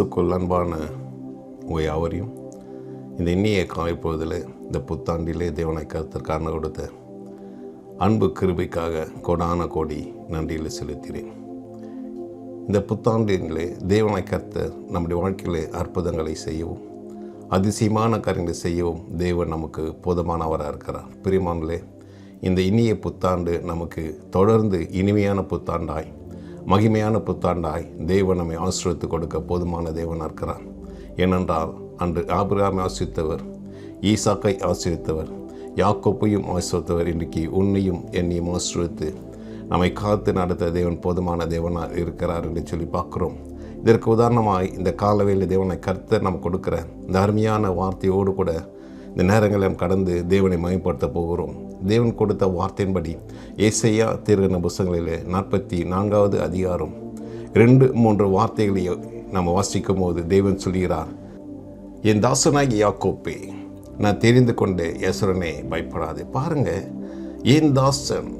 இயேசுக்குள் அன்பான உங்கள் யாவரையும் இந்த இனிய காலைப்பொழுதில் இந்த புத்தாண்டிலே தேவனை கருத்தர் காரணம் கொடுத்த அன்பு கிருபைக்காக கொடான கோடி நன்றியில் செலுத்தினேன் இந்த புத்தாண்டிலே தேவனை கர்த்தர் நம்முடைய வாழ்க்கையிலே அற்புதங்களை செய்யவும் அதிசயமான காரியங்களை செய்யவும் தேவன் நமக்கு போதுமானவராக இருக்கிறார். பிரிமானிலே இந்த இனிய புத்தாண்டு நமக்கு தொடர்ந்து இனிமையான புத்தாண்டாய் மகிமையான புத்தாண்டாய் தேவன் நம்மை ஆசிரியத்து கொடுக்க போதுமான தேவனாக இருக்கிறார் ஏனென்றால் அன்று ஆபிரகாமை ஆசிரித்தவர் ஈசாக்கை ஆசிரித்தவர் யாக்கோப்பையும் ஆசிரித்தவர் இன்றைக்கு உன்னையும் என்னையும் ஆசிரித்து நம்மை காத்து நடத்த தேவன் போதுமான தேவனாக இருக்கிறார் என்று சொல்லி பார்க்குறோம். இதற்கு உதாரணமாய் இந்த காலவேல தேவனை கருத்தை நம்ம கொடுக்குற இந்த அருமையான வார்த்தையோடு கூட இந்த நேரங்களை கடந்து தேவனை மயப்படுத்த போகிறோம். தேவன் கொடுத்த வார்த்தையின்படி ஏசையா தீர்கன புஸ்தங்களிலே நாற்பத்தி நான்காவது அதிகாரம் ரெண்டு மூன்று வார்த்தைகளை நம்ம வாசிக்கும் போது தேவன் சொல்கிறார் என் தாசனாகி யாக்கோப்பே நான் தெரிந்து கொண்டு யசுரனே பயப்படாதே. பாருங்க என் தாசன்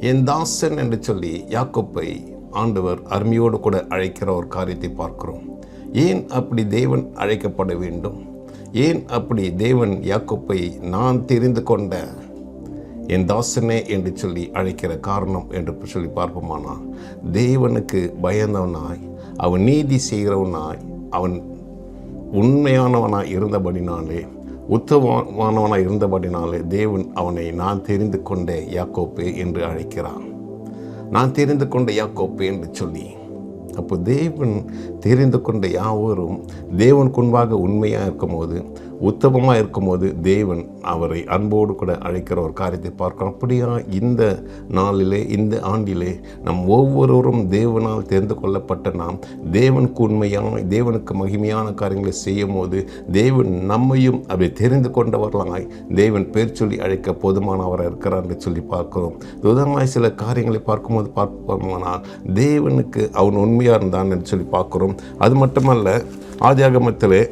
என் தாசன் என்று சொல்லி யாக்கோப்பை ஆண்டவர் அருமையோடு கூட அழைக்கிற ஒரு காரியத்தை பார்க்கிறோம். ஏன் அப்படி தேவன் அழைக்கப்பட வேண்டும்? ஏன் அப்படி தேவன் யாக்கோப்பை நான் தெரிந்து கொண்ட என் தாசனே என்று சொல்லி அழைக்கிற காரணம் என்று சொல்லி பார்ப்போமானா? தேவனுக்கு பயந்தவனாய் அவன் நீதி செய்கிறவனாய் அவன் உண்மையானவனாய் இருந்தபடினாலே உத்தமமானவனாய் இருந்தபடினாலே தேவன் அவனை நான் தெரிந்து கொண்ட யாக்கோப்பே என்று அழைக்கிறான். நான் தெரிந்து கொண்ட யாக்கோப்பே என்று சொல்லி அப்போ தேவன் தெரிந்து கொண்ட யாவரும் தேவன் முன்பாக உண்மையாக இருக்கும்போது உத்தமமாக இருக்கும்போது தேவன் அவரை அன்போடு கூட அழைக்கிற ஒரு காரியத்தை பார்க்கிறோம் அப்படியா? இந்த நாளிலே இந்த ஆண்டிலே நம் ஒவ்வொருவரும் தேவனால் தெரிந்து கொள்ளப்பட்ட நாம் தேவனுக்கு உண்மையான தேவனுக்கு மகிமையான காரியங்களை செய்யும் போது தேவன் நம்மையும் அப்படி தெரிந்து கொண்டவர்களாய் தேவன் பேர் சொல்லி அழைக்க போதுமானவராக இருக்கிறார் என்று சொல்லி பார்க்கிறோம். உதாரணமாய் சில காரியங்களை பார்க்கும்போது பார்ப்போமானால் தேவனுக்கு அவன் உண்மையாக இருந்தான் என்று சொல்லி பார்க்குறோம். அது மட்டுமல்ல ஆதியாகமத்திலே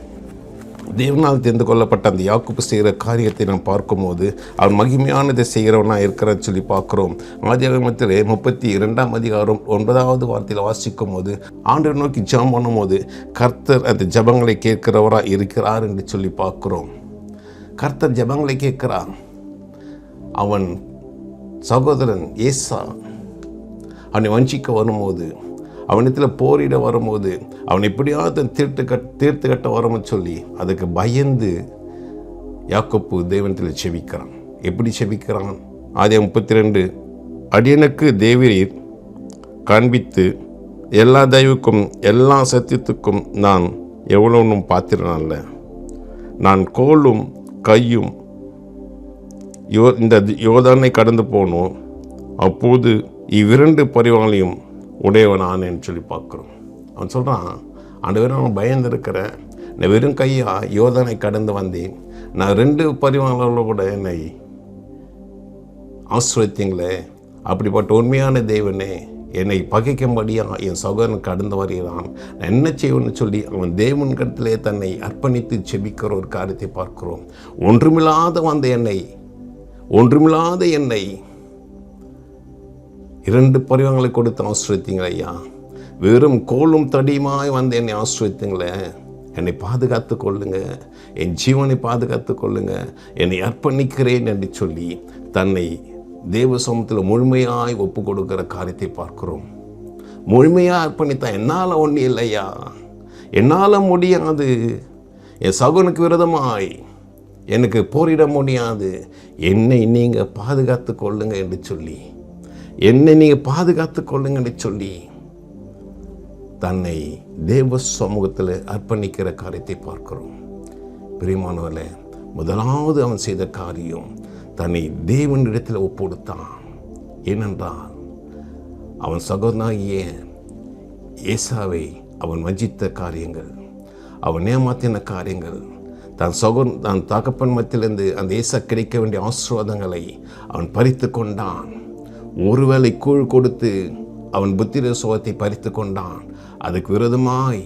தேவனால் தெரிந்து கொள்ளப்பட்ட அந்த யாக்குப்பு செய்கிற காரியத்தை நாம் பார்க்கும்போது அவன் மகிமையானதை செய்கிறவனாக இருக்கிறான்னு சொல்லி பார்க்குறோம். ஆதியாகமத்திலே முப்பத்தி இரண்டாம் அதிகாரம் ஒன்பதாவது வார்த்தையில் வாசிக்கும் போது ஆண்டு நோக்கி ஜெபம் பண்ணும்போது கர்த்தர் அந்த ஜபங்களை கேட்கிறவராக இருக்கிறார் என்று சொல்லி பார்க்குறோம். கர்த்தர் ஜபங்களை கேட்கிறார். அவன் சகோதரன் ஏசா அவனை வஞ்சிக்க வரும்போது அவனிடத்தில் போரிட வரும்போது அவன் எப்படியாவது தீர்த்து கட் தீர்த்து கட்ட வரும்னு சொல்லி அதுக்கு பயந்து யாக்கப்பு தேவனத்தில் செவிக்கிறான் எப்படி செவிக்கிறான் ஆதியம் முப்பத்தி ரெண்டு அடியனுக்கு தேவரீர் காண்பித்து எல்லா தெய்வுக்கும் எல்லா சத்தியத்துக்கும் நான் எவ்வளோன்னும் பாத்திரனால நான் கோலும் கையும் யோ இந்த யோதானை கடந்து போனோம் அப்போது இவ்விரண்டு பரிவாளையும் உடையவனானேன்னு சொல்லி பார்க்குறோம். அவன் சொல்கிறான் ஆண்டு பேரும் நான் பயந்துருக்கிறேன் நான் வெறும் கையாக யோதனை கடந்து வந்தேன். நான் ரெண்டு பரிமாணங்களில் கூட என்னை ஆசிரியத்தீங்களே அப்படிப்பட்ட உண்மையான தேவனே என்னை பகைக்கும்படியாக என் சகோதரன் கடந்து வருகிறான். நான் என்ன செய்வேன்னு சொல்லி அவன் தேவன் கடத்திலே தன்னை அர்ப்பணித்து செபிக்கிற ஒரு காரியத்தை பார்க்கிறோம். ஒன்றுமில்லாத வந்த என்னை ஒன்றுமில்லாத என்னை இரண்டு பரிவங்களை கொடுத்து ஆசிரியத்தீங்களே ஐயா. வெறும் கோலும் தடியுமாய் வந்து என்னை ஆசிரியத்தீங்களே என்னை பாதுகாத்து கொள்ளுங்க. என் ஜீவனை பாதுகாத்து கொள்ளுங்க. என்னை அர்ப்பணிக்கிறேன் என்று சொல்லி தன்னை தேவ சமூகத்தில் முழுமையாய் ஒப்பு கொடுக்கிற காரியத்தை பார்க்கிறோம். முழுமையாக அர்ப்பணித்தா என்னால் ஒன்றும் இல்லையா என்னால் முடியாது. என் சகுனுக்கு விரதமாய் எனக்கு போரிட முடியாது. என்னை நீங்கள் பாதுகாத்து கொள்ளுங்க என்று சொல்லி என்னை நீங்கள் பாதுகாத்து கொள்ளுங்கன்னு சொல்லி தன்னை தேவ சமூகத்தில் அர்ப்பணிக்கிற காரியத்தை பார்க்கிறோம். பிரியமானவர்களே முதலாவது அவன் செய்த காரியம் தன்னை தேவனிடத்தில் ஒப்புடுத்தான். ஏனென்றால் அவன் சகோதரனாகிய ஏசாவை அவன் வஞ்சித்த காரியங்கள் அவன் ஏமாத்தின காரியங்கள் தன் சகோன் தன் தகப்பன் மத்திலிருந்து அந்த ஏசா கிடைக்க வேண்டிய ஆசீர்வாதங்களை அவன் பறித்து கொண்டான். ஒருவேளை கூழ் கொடுத்து அவன் புத்திர சுகத்தை பறித்து கொண்டான். அதுக்கு விரோதமாய்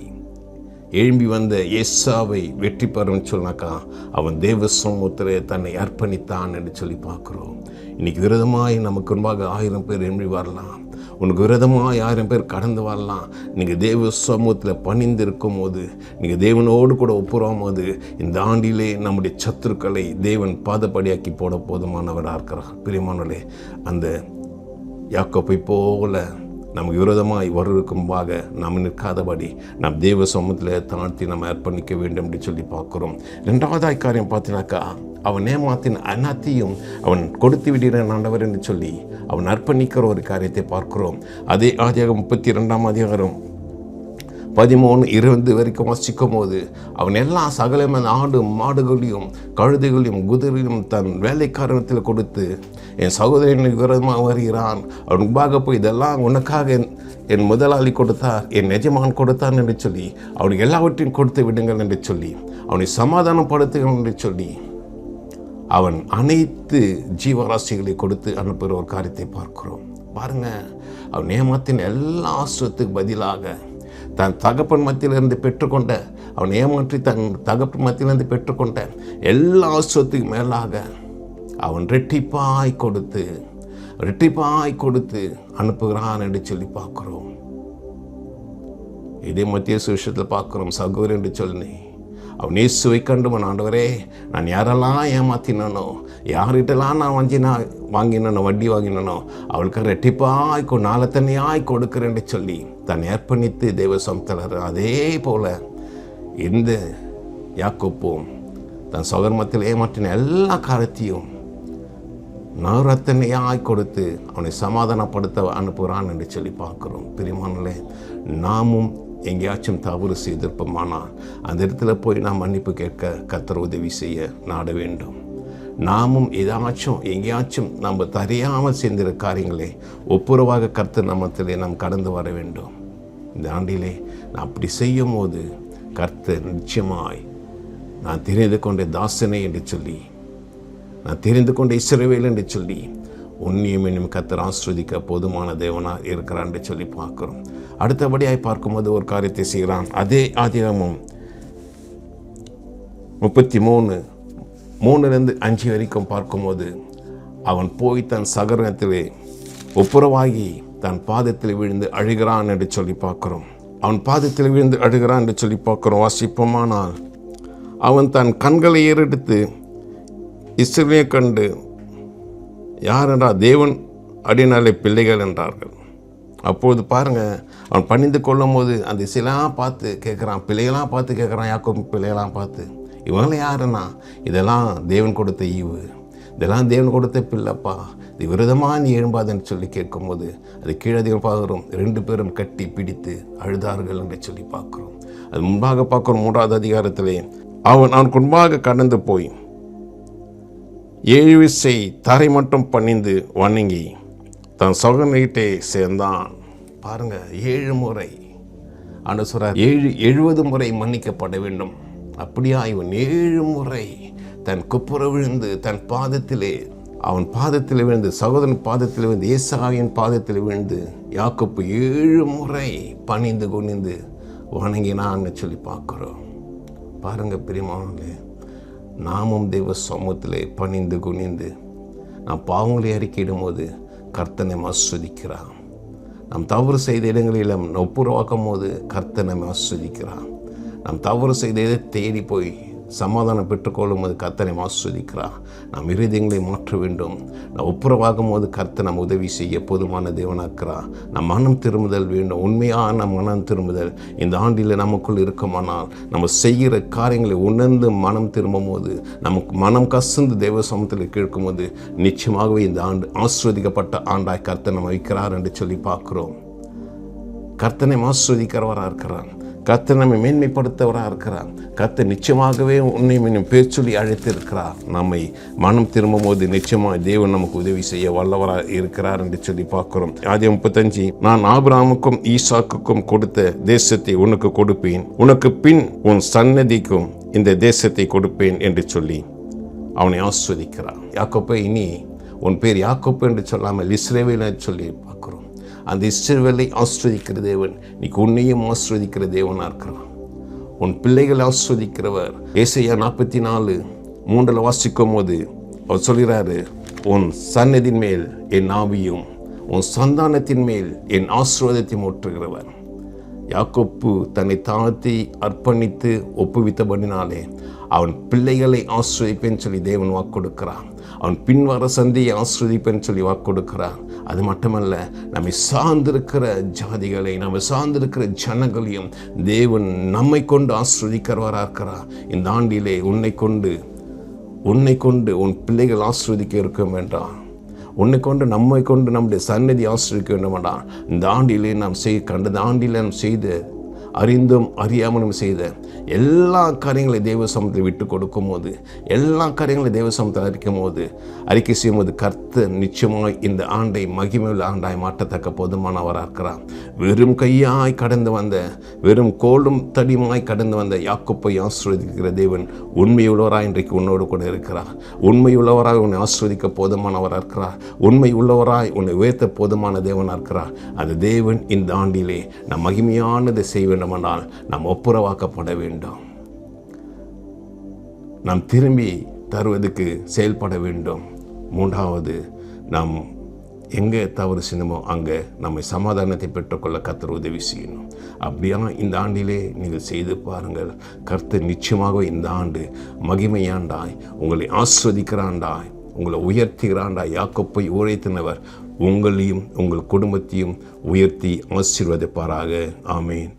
எழும்பி வந்த எஸ்ஸாவை வெற்றி பெறும்னு சொன்னாக்கா அவன் தேவ சமூகத்தில் தன்னை அர்ப்பணித்தான் என்று சொல்லி பார்க்குறோம். இன்னைக்கு விரதமாய் நமக்கு முன்பாக ஆயிரம் பேர் எழும்பி வரலாம். உனக்கு விரதமாக ஆயிரம் பேர் கடந்து வரலாம். நீங்கள் தேவ சமூகத்தில் பணிந்திருக்கும் போது நீங்கள் தேவனோடு கூட ஒப்புறாம் போது இந்த ஆண்டிலே நம்முடைய சத்துருக்களை தேவன் பாதப்படியாக்கி போட போதுமானவராக இருக்கிறார். பிரியமானவர்களே அந்த யாக்கோப்பை போல நமக்கு விரோதமாய் வருவதற்கும்பாக நாம் நிற்காதபடி நாம் தேவ சமூகத்தில் தாழ்த்தி நம்ம அர்ப்பணிக்க வேண்டும் என்று சொல்லி பார்க்குறோம். ரெண்டாவதாய் காரியம் பார்த்தினாக்கா அவன் ஏமாத்தின் அனைத்தையும் அவன் கொடுத்து விடுகிறேன் ஆண்டவர் என்று சொல்லி அவன் அர்ப்பணிக்கிற ஒரு காரியத்தை பார்க்கிறோம். அதே ஆதியாக முப்பத்தி ரெண்டாம் அதிகாரம் பதிமூணு இருபது வரைக்கும் வாசிக்கும் போது அவன் எல்லா சகலமான ஆடு மாடுகளையும் கழுதைகளையும் குதிரையும் தன் வேலைக்காரணத்தில் கொடுத்து என் சகோதரன் விரோதமாக வருகிறான் அவன் முன்பாக போய் இதெல்லாம் உனக்காக என் என் முதலாளி கொடுத்தார். என் எஜமான் கொடுத்தான் என்று சொல்லி அவனுக்கு எல்லாவற்றையும் கொடுத்து விடுங்கள் என்று சொல்லி அவனை சமாதானப்படுத்துங்கள் என்று சொல்லி அவன் அனைத்து ஜீவராசிகளை கொடுத்து அனுப்புகிற ஒரு காரியத்தை பார்க்கிறோம். பாருங்க அவன் ஏமாத்தின் எல்லா ஆசிரத்துக்கு பதிலாக தன் தகப்பன் மத்தியிலிருந்து பெற்றுக்கொண்ட அவன் ஏமாற்றி தன் தகப்பன் மத்தியிலிருந்து பெற்றுக்கொண்ட எல்லா சொத்துக்கு மேலாக அவன் ரெட்டிப்பாய் கொடுத்து ரெட்டிப்பாய் கொடுத்து அனுப்புகிறான் என்று சொல்லி பார்க்குறோம். இதே மத்திய சுவிஷத்தில் பார்க்குறோம் சகோதரன் என்று சொல்லி அவன் இயேசுவை கண்டுவன் ஆண்டவரே நான் யாரெல்லாம் ஏமாத்தினனோ யார்கிட்டலாம் நான் வஞ்சினா வாங்கினனோ வட்டி வாங்கினனோ அவளுக்கு ரெட்டிப்பாய் நாளை தண்ணியாய் கொடுக்கிறேன்னு சொல்லி தன்னை அர்ப்பணித்து தெய்வ சமத்தலர் அதே போல இந்த யாக்கோப்பும் தன் சகர்மத்தில் ஏமாற்றின எல்லா காரியத்தையும் நவரத்தனையாய் கொடுத்து அவனை சமாதானப்படுத்த அனுப்புகிறான் என்று சொல்லி பார்க்குறோம். பிரிமானலே நாமும் எங்கேயாச்சும் தவறு செய்திருப்போமானால் அந்த இடத்துல போய் நாம் மன்னிப்பு கேட்க கத்தர் உதவி செய்ய நாட வேண்டும். நாமும் ஏதாச்சும் எங்கேயாச்சும் நம்ம தெரியாமல் செய்திருக்க காரியங்களை ஒப்புரவாக கர்த்தர் நம்மத்திலே நாம் கடந்து வர வேண்டும். இந்த ஆண்டிலே நான் அப்படி செய்யும் போது கர்த்தர் நிச்சயமாய் நான் தெரிந்து கொண்ட தாசனே என்று சொல்லி நான் தெரிந்து கொண்ட இஸ்ரவேல் என்று சொல்லி உன்னியும் என்னும் கத்தர் ஆஸ்வதிக்க போதுமான தேவனாக இருக்கிறான் என்று சொல்லி பார்க்கிறோம். அடுத்தபடியாய் பார்க்கும்போது ஒரு காரியத்தை செய்கிறான். அதே ஆதிகமும் முப்பத்தி மூணு மூணுலேருந்து அஞ்சு வரைக்கும் பார்க்கும்போது அவன் போய் தன் சகரத்திலே ஒப்புரவாகி தன் பாதத்தில் விழுந்து அழுகிறான் என்று சொல்லி பார்க்கிறோம். அவன் பாதத்தில் விழுந்து அழுகிறான் என்று சொல்லி பார்க்கிறோம். வாசிப்போமானால் அவன் தன் கண்களை ஏறெடுத்து இஸ்ரேலியை கண்டு யார் என்றால் தேவன் அடினாலே பிள்ளைகள் என்றார்கள். அப்பொழுது பாருங்க அவன் பணிந்து கொள்ளும் போது அந்த இசையெல்லாம் பார்த்து கேட்குறான். பிள்ளைகளாம் பார்த்து கேட்குறான். யாக்கும் பிள்ளைகளாம் பார்த்து இவங்களாம் யாருன்னா? இதெல்லாம் தேவன் கொடுத்த ஈவு. இதெல்லாம் தேவன் கொடுத்த பிள்ளைப்பா. இது விரதமாக நீ எழும்பாதுன்னு சொல்லி கேட்கும்போது அது கீழே பார்க்குறோம் ரெண்டு பேரும் கட்டி பிடித்து அழுதார்கள் என்று சொல்லி பார்க்குறோம். அது முன்பாக பார்க்குறோம் மூன்றாவது அதிகாரத்திலே அவன் அவன் முன்பாக கடந்து போய் ஏழு விசை தரை மட்டும் பணிந்து வணங்கி தன் சகனிட்டே சேர்ந்தான். பாருங்க ஏழு முறை. ஆண்டு ஏழு எழுபது முறை மன்னிக்கப்பட வேண்டும். அப்படியா இவன் ஏழு முறை. தன் குப்புற விழுந்து தன் பாதத்திலே அவன் பாதத்தில் விழுந்து சகோதரன் பாதத்தில் விழுந்து ஏசாவின் பாதத்தில் விழுந்து யாக்கப்பு ஏழு முறை பணிந்து குனிந்து வணங்கினான்னு சொல்லி பார்க்குறோம். பாருங்கள் பிரியமானே நாமும் தெய்வ சமூகத்தில் பணிந்து குனிந்து நாம் பாவங்களை அறிக்கையிடும் போது கர்த்தனை ஆஸ்வதிக்கிறான். நாம் தவறு செய்த இடங்களில் ஒப்புரவாக்கும் போது கர்த்தனை ஆஸ்வதிக்கிறான். நாம் தவறு செய்த இதை தேடி போய் சமாதானம் பெற்றுக்கொள்ளும் போது கர்த்தனை ஆஸ்வதிக்கிறார். நாம் இருதயங்களை மாற்ற வேண்டும். நாம் ஒப்புரவாகும் போது கர்த்தர் நம் உதவி செய்ய போதுமான தேவனாக்கிறார் நம் மனம் திரும்புதல் வேண்டும். உண்மையான மனம் திரும்புதல். இந்த ஆண்டில் நமக்குள் இருக்குமானால் நம்ம செய்கிற காரியங்களை உணர்ந்து மனம் திரும்பும் போது நமக்கு மனம் கசந்து தேவ சமத்தில் கேட்கும் போது நிச்சயமாகவே இந்த ஆண்டு ஆஸ்வதிக்கப்பட்ட ஆண்டாய் கர்த்தனை வைக்கிறார் என்று சொல்லி பார்க்குறோம். கர்த்தனை ஆஸ்வதிக்கிறவராக இருக்கிறான் கத்தை நம்மை மேன்மைப்படுத்தவராக இருக்கிறார். கத்தை நிச்சயமாகவே உன்னை இன்னும் பேர் சொல்லி அழைத்திருக்கிறார். நம்மை மனம் திரும்பும் போது நிச்சயமாக தேவன் நமக்கு உதவி செய்ய வல்லவராக இருக்கிறார் என்று சொல்லி பார்க்கிறோம். ஆதி முப்பத்தஞ்சு நான் ஆபிராமுக்கும் ஈசாக்குக்கும் கொடுத்த தேசத்தை உனக்கு கொடுப்பேன். உனக்கு பின் உன் சன்னதிக்கும் இந்த தேசத்தை கொடுப்பேன் என்று சொல்லி அவனை ஆஸ்வதிக்கிறார். யாக்கோப்பை இனி உன் பேர் யாக்கோப்பு என்று சொல்லாமல் இஸ்ரேவேல் சொல்லி பார்க்குறோம். அந்த இஸ்ரவேலை ஆஸ்வதிக்கிற தேவன். இன்னைக்கு உன்னையும் ஆஸ்வதிக்கிற தேவனாக இருக்கிறான் உன் பிள்ளைகளை ஆஸ்வதிக்கிறவர். ஏசையா நாற்பத்தி நாலு மூன்றில் வாசிக்கும் போது அவர் சொல்கிறாரு உன் சன்னதின் மேல் என் ஆவியும் உன் சந்தானத்தின் மேல் என் ஆசிர்வாதத்தையும் ஊற்றுகிறவர். யாக்கோப்பு தன்னை தாழ்த்தி அர்ப்பணித்து ஒப்புவித்தபடினாலே அவன் பிள்ளைகளை ஆசிரியப்பேன்னு சொல்லி தேவன் வாக்கு கொடுக்கிறான் அவன் பின்வர சந்தியை ஆசிரியப்பேன்னு சொல்லி வாக்கு கொடுக்கிறான் அது மட்டுமல்ல நம்மை சார்ந்திருக்கிற ஜாதிகளை நம்ம சார்ந்திருக்கிற ஜனங்களையும் தேவன் நம்மை கொண்டு ஆசிர்வதிக்கிறவராக இருக்கிறார். இந்த ஆண்டிலே உன்னை கொண்டு உன்னை கொண்டு உன் பிள்ளைகள் ஆசிர்வதிக்க இருக்க வேண்டாம் உன்னை கொண்டு நம்மை கொண்டு நம்முடைய சன்னதி ஆசிரிக்க வேண்டும் வேண்டாம் இந்த ஆண்டிலே நாம் செய் கண்டது ஆண்டிலே நாம் செய்த அறிந்தும் அறியாமலும் செய்த எல்லா காரியங்களையும் தேவ சமத்தில் விட்டு கொடுக்கும் போது எல்லா காரியங்களையும் தேவ சமத்தில் அறிக்கும் போது அறிக்கை செய்யும் போது கர்த்தர் நிச்சயமாய் இந்த ஆண்டை மகிமையுள்ள ஆண்டாய் மாற்றத்தக்க போதுமானவராக இருக்கிறார். வெறும் கையாய் கடந்து வந்த வெறும் கோலும் தடிமாய் கடந்து வந்த யாக்கோப்பை ஆசிர்வதிக்கிற தேவன் உண்மையுள்ளவராய் இன்றைக்கு உன்னோடு கூட இருக்கிறார். உண்மையுள்ளவராய் உன்னை ஆசிர்வதிக்க போதுமானவராக இருக்கிறார். உண்மை உள்ளவராய் உன்னை உயர்த்த போதுமான தேவனாக இருக்கிறார். அந்த தேவன் இந்த ஆண்டிலே நம் மகிமையானதை செய்வேன் வேண்டுமானால் நாம் ஒப்புரவாக்கப்பட வேண்டும். நாம் திரும்பி தருவதற்கு செயல்பட வேண்டும். மூன்றாவது நாம் எங்கே தவறு செய்யணுமோ அங்கே நம்மை சமாதானத்தை பெற்றுக்கொள்ள கத்தர் உதவி செய்யணும். அப்படியா இந்த ஆண்டிலே நீங்கள் செய்து பாருங்கள். கர்த்தர் நிச்சயமாக இந்த ஆண்டு மகிமையாண்டாய் உங்களை ஆஸ்வதிக்கிறாண்டாய் உங்களை உயர்த்துகிறாண்டாய். யாக்கப்பை உழைத்தினவர் உங்களையும் உங்கள் குடும்பத்தையும் உயர்த்தி ஆசீர்வதிப்பாராக. ஆமேன்.